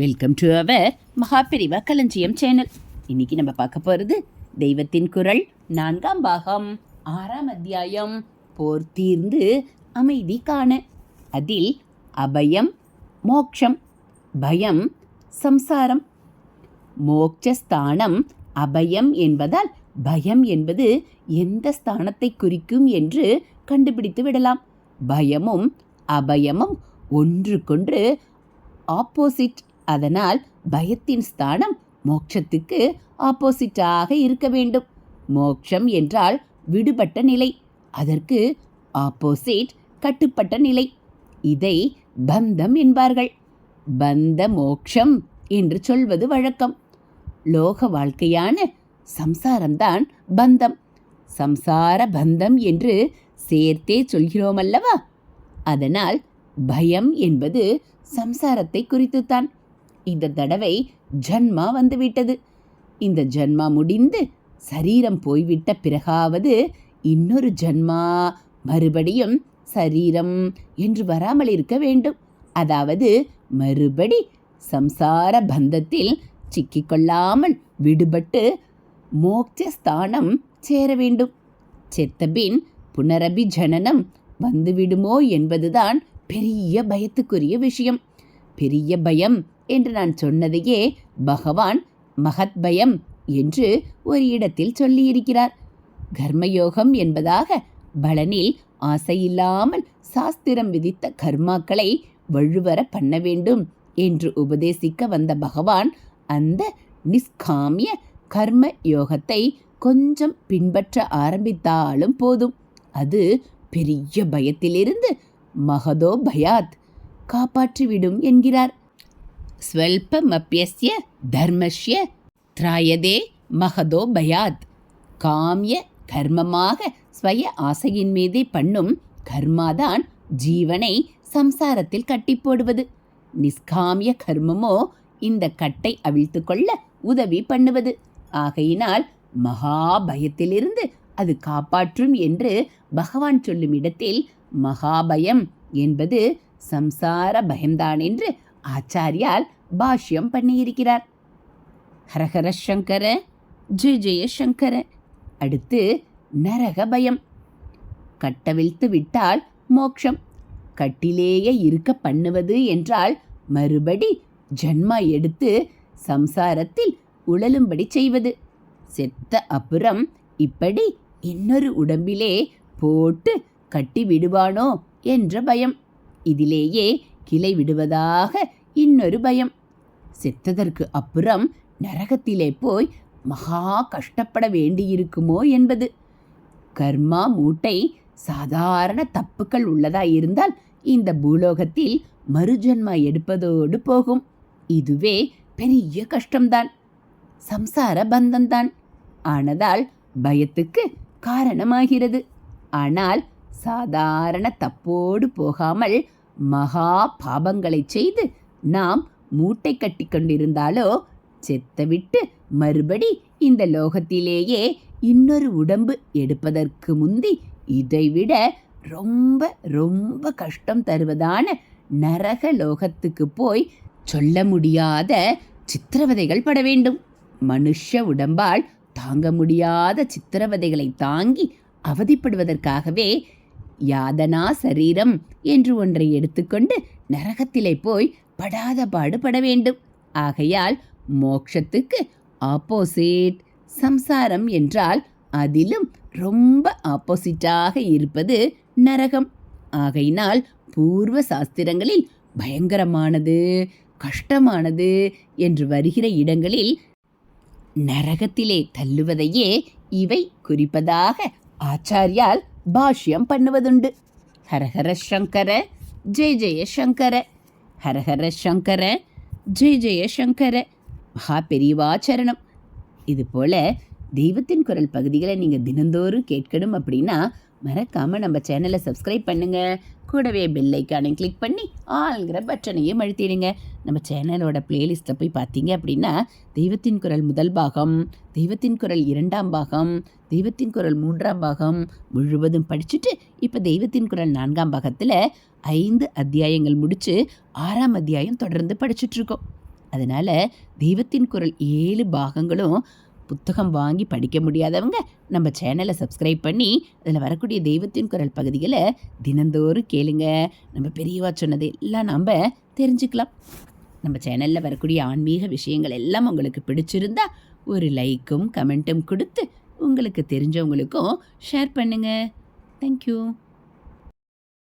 Welcome to our Mahaperiyava களஞ்சியம் channel இன்னைக்கு நம்ம பார்க்க போகிறது தெய்வத்தின் குரல் நான்காம் பாகம் ஆறாம் அத்தியாயம் போர் தீர்ந்து அமைதி காண. அதில் அபயம் மோக்ஷம் பயம் சம்சாரம். மோக்ஷஸ்தானம் அபயம் என்பதால் பயம் என்பது எந்த ஸ்தானத்தை குறிக்கும் என்று கண்டுபிடித்து விடலாம். பயமும் அபயமும் ஒன்றுக்கொன்று ஆப்போசிட் அதனால் பயத்தின் ஸ்தானம் மோட்சத்துக்கு ஆப்போசிட்டாக இருக்க வேண்டும். மோட்சம் என்றால் விடுபட்ட நிலை அதற்கு ஆப்போசிட் கட்டுப்பட்ட நிலை. இதை பந்தம் என்பார்கள். பந்த மோக்ஷம் என்று சொல்வது வழக்கம். லோக வாழ்க்கையான சம்சாரம்தான் பந்தம். சம்சார பந்தம் என்று சேர்த்தே சொல்கிறோம் அல்லவா அதனால் பயம் என்பது சம்சாரத்தை குறித்துத்தான். இந்த தடவை ஜன்மா வந்துவிட்டது. இந்த ஜன்மா முடிந்து சரீரம் போய்விட்ட பிறகாவது இன்னொரு ஜன்மா மறுபடியும் சரீரம் என்று வராமல் இருக்க வேண்டும். அதாவது மறுபடி சம்சார பந்தத்தில் சிக்கிக்கொள்ளாமல் விடுபட்டு மோட்சஸ்தானம் சேர வேண்டும். செத்தபின் புனரபி ஜனனம் வந்துவிடுமோ என்பதுதான் பெரிய பயத்துக்குரிய விஷயம். பெரிய பயம் என்று நான் சொன்னதையே பகவான் மகத் பயம் என்று ஒரு இடத்தில் சொல்லியிருக்கிறார். கர்மயோகம் என்பதாக பலனில் ஆசையில்லாமல் சாஸ்திரம் விதித்த கர்மாக்களை வழுவர பண்ண வேண்டும் என்று உபதேசிக்க வந்த பகவான் அந்த நிஷ்காமிய கர்ம யோகத்தை கொஞ்சம் பின்பற்ற ஆரம்பித்தாலும் போதும். அது பெரிய பயத்திலிருந்து மகதோ பயாத் காப்பாற்றிவிடும் என்கிறார். ஸ்வல்பமப்பியஸ்ய தர்மஸ்ய திராயதே மகதோ பயாத். காமிய கர்மமாக ஸ்வய ஆசையின் மீதே பண்ணும் கர்மாதான் ஜீவனை சம்சாரத்தில் கட்டி போடுவது. நிஷ்காமிய கர்மமோ இந்த கட்டை அவிழ்த்து கொள்ள உதவி பண்ணுவது. ஆகையினால் மகா பயத்திலிருந்து அது காப்பாற்றும் என்று பகவான் சொல்லும் இடத்தில் மகாபயம் என்பது சம்சார பயம்தான் என்று ஆச்சாரியால் பாஷ்யம் பண்ணியிருக்கிறார். ஹரஹர சங்கர ஜெய ஜெய சங்கர. அடுத்து நரக பயம். கட்டவிழ்த்து விட்டால் மோக்ஷம். கட்டிலேயே இருக்க பண்ணுவது என்றால் மறுபடி ஜன்மா எடுத்து சம்சாரத்தில் உழலும்படி செய்வது. செத்த அப்புறம் இப்படி இன்னொரு உடம்பிலே போட்டு கட்டி விடுவானோ என்ற பயம். இதிலேயே கிளை விடுவதாக இன்னொரு பயம். செத்ததற்கு அப்புறம் நரகத்திலே போய் மகா கஷ்டப்பட வேண்டியிருக்குமோ என்பது. கர்மா மூட்டை சாதாரண தப்புக்கள் உள்ளதா இருந்தால் இந்த பூலோகத்தில் மறுஜன்மா எடுப்பதோடு போகும். இதுவே பெரிய கஷ்டம்தான். சம்சார பந்தம்தான். ஆனதால் பயத்துக்கு காரணமாகிறது. ஆனால் சாதாரண தப்போடு போகாமல் மகா பாபங்களை செய்து நாம் மூட்டை கட்டி கொண்டிருந்தாலோ? செத்தவிட்டு மறுபடி இந்த லோகத்திலேயே இன்னொரு உடம்பு எடுப்பதற்கு முந்தி இதைவிட ரொம்ப ரொம்ப கஷ்டம் தருவதான நரக லோகத்துக்கு போய் சொல்ல முடியாத சித்திரவதைகள் பட வேண்டும். மனுஷ உடம்பால் தாங்க முடியாத சித்திரவதைகளை தாங்கி அவதிப்படுவதற்காகவே யாதனா சரீரம் என்று ஒன்றை எடுத்துக்கொண்டு நரகத்திலே போய் படாத பாடுபட வேண்டும். ஆகையால் மோக்ஷத்துக்கு ஆப்போசிட் சம்சாரம் என்றால் அதிலும் ரொம்ப ஆப்போசிட்டாக இருப்பது நரகம். ஆகையினால் பூர்வ சாஸ்திரங்களில் பயங்கரமானது கஷ்டமானது என்று வருகிற இடங்களில் நரகத்திலே தள்ளுவதையே இவை குறிப்பதாக ஆச்சாரியால் பாஷ்யம் பண்ணுவதுண்டு. ஹரஹர சங்கர ஜெய ஜெய சங்கர. ஹரஹர சங்கர ஜெய ஜெய சங்கர. மகா பெரியவாச்சரணம் இது போல தெய்வத்தின் குரல் பகுதிகளை நீங்கள் தினந்தோறும் கேட்கணும் அப்படின்னா மறக்காமல் நம்ம சேனலை சப்ஸ்கிரைப் பண்ணுங்கள் கூடவே பெல் ஐக்கானை கிளிக் பண்ணி ஆளுங்கிற பட்டனையும் அழுத்திடுங்க. நம்ம சேனலோட பிளேலிஸ்ட்டில் போய் பார்த்தீங்க அப்படின்னா தெய்வத்தின் குரல் முதல் பாகம் தெய்வத்தின் குரல் இரண்டாம் பாகம் தெய்வத்தின் குரல் மூன்றாம் பாகம் முழுவதும் படிச்சுட்டு இப்போ தெய்வத்தின் குரல் நான்காம் பாகத்தில் ஐந்து அத்தியாயங்கள் முடித்து ஆறாம் அத்தியாயம் தொடர்ந்து படிச்சுட்ருக்கோம் அதனால் தெய்வத்தின் குரல் ஏழு பாகங்களும் புத்தகம் வாங்கி படிக்க முடியாதவங்க நம்ம சேனலை சப்ஸ்கிரைப் பண்ணி அதில் வரக்கூடிய தெய்வத்தின் குரல் பகுதிகளை தினந்தோறும் கேளுங்க. நம்ம பெரியவா சொன்னதை எல்லாம் நாம் தெரிஞ்சுக்கலாம். நம்ம சேனலில் வரக்கூடிய ஆன்மீக விஷயங்கள் எல்லாம் உங்களுக்கு பிடிச்சிருந்தா ஒரு லைக்கும் கமெண்ட்டும் கொடுத்து உங்களுக்கு தெரிஞ்சவங்களுக்கும் ஷேர் பண்ணுங்கள் தேங்க்யூ